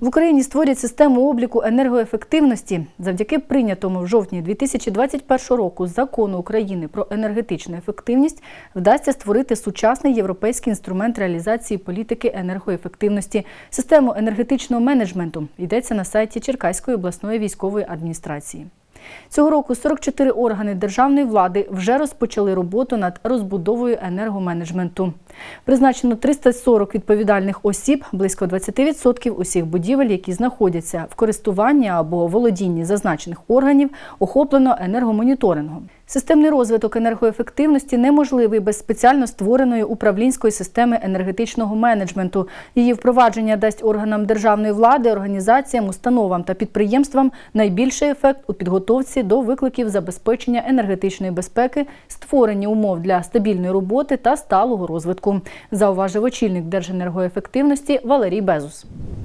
В Україні створять систему обліку енергоефективності завдяки прийнятому в жовтні 2021 року закону України про енергетичну ефективність вдасться створити сучасний європейський інструмент реалізації політики енергоефективності, систему енергетичного менеджменту. Йдеться на сайті Черкаської обласної військової адміністрації. Цього року 44 органи державної влади вже розпочали роботу над розбудовою енергоменеджменту. Призначено 340 відповідальних осіб, близько 20% усіх будівель, які знаходяться в користуванні або володінні зазначених органів, охоплено енергомоніторингом. Системний розвиток енергоефективності неможливий без спеціально створеної управлінської системи енергетичного менеджменту. Її впровадження дасть органам державної влади, організаціям, установам та підприємствам найбільший ефект у підготовці до викликів забезпечення енергетичної безпеки, створення умов для стабільної роботи та сталого розвитку, зауважив очільник Держенергоефективності Валерій Безус.